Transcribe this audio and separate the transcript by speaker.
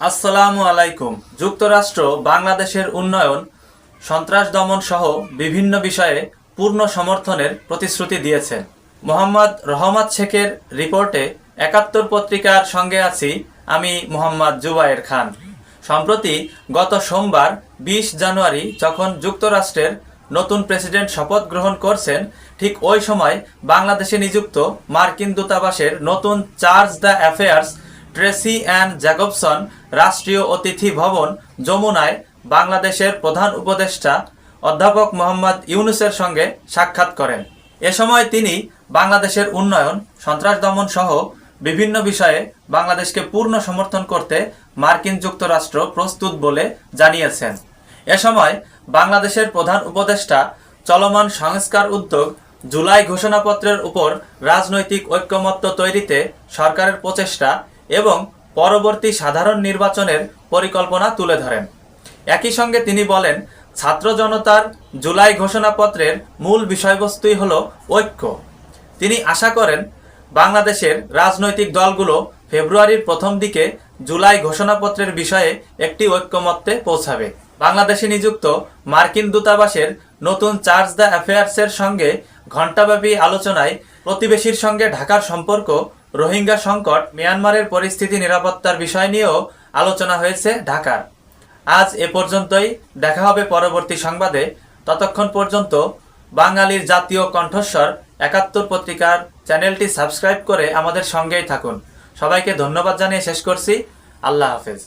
Speaker 1: আসসালামু আলাইকুম। যুক্তরাষ্ট্র, বাংলাদেশের উন্নয়ন, সন্ত্রাস দমন সহ বিভিন্ন বিষয়ে পূর্ণ সমর্থনের প্রতিশ্রুতি দিয়েছে মোহাম্মদ রহমত শেখের রিপোর্টে একাত্তর পত্রিকার সঙ্গে আছি আমি মোহাম্মদ জুবায়ের খান। সম্প্রতি গত সোমবার, বিশ জানুয়ারি, যখন যুক্তরাষ্ট্রের নতুন প্রেসিডেন্ট শপথ গ্রহণ করছেন, ঠিক ওই সময় বাংলাদেশে নিযুক্ত মার্কিন দূতাবাসের নতুন charge d' affaires Tracey Ann Jacobson রাষ্ট্রীয় অতিথি ভবন যমুনায় বাংলাদেশের প্রধান উপদেষ্টা অধ্যাপক মোহাম্মদ ইউনুসের সঙ্গে সাক্ষাৎ করেন। এ সময় তিনি বাংলাদেশের উন্নয়ন, সন্ত্রাস দমন সহ বিভিন্ন বিষয়ে বাংলাদেশকে পূর্ণ সমর্থন করতে মার্কিন যুক্তরাষ্ট্র প্রস্তুত বলে জানিয়েছেন। এ সময় বাংলাদেশের প্রধান উপদেষ্টা চলমান সংস্কার উদ্যোগ জুলাই ঘোষণাপত্রের উপর রাজনৈতিক ঐক্যমত্য তৈরিতে সরকারের প্রচেষ্টা এবং পরবর্তী সাধারণ নির্বাচনের পরিকল্পনা তুলে ধরেন। একই সঙ্গে তিনি বলেন, ছাত্র জনতার জুলাই ঘোষণাপত্রের মূল বিষয়বস্তুই হল ঐক্য। তিনি আশা করেন, বাংলাদেশের রাজনৈতিক দলগুলো ফেব্রুয়ারির প্রথম দিকে জুলাই ঘোষণাপত্রের বিষয়ে একটি ঐক্যমত্যে পৌঁছাবে। বাংলাদেশে নিযুক্ত মার্কিন দূতাবাসের নতুন চার্জ দ্য অ্যাফেয়ার্সের সঙ্গে ঘণ্টাব্যাপী আলোচনায় প্রতিবেশীর সঙ্গে ঢাকার সম্পর্ক রোহিঙ্গা সংকট, মিয়ানমারের পরিস্থিতি নিরাপত্তার বিষয় নিয়েও আলোচনা হয়েছে ঢাকার। আজ এ পর্যন্তই, দেখা হবে পরবর্তী সংবাদে। ততক্ষণ পর্যন্ত, বাঙালির জাতীয় কণ্ঠস্বর, একাত্তর পত্রিকার চ্যানেলটি সাবস্ক্রাইব করে আমাদের সঙ্গেই থাকুন। সবাইকে ধন্যবাদ জানিয়ে শেষ করছি। আল্লাহ হাফেজ।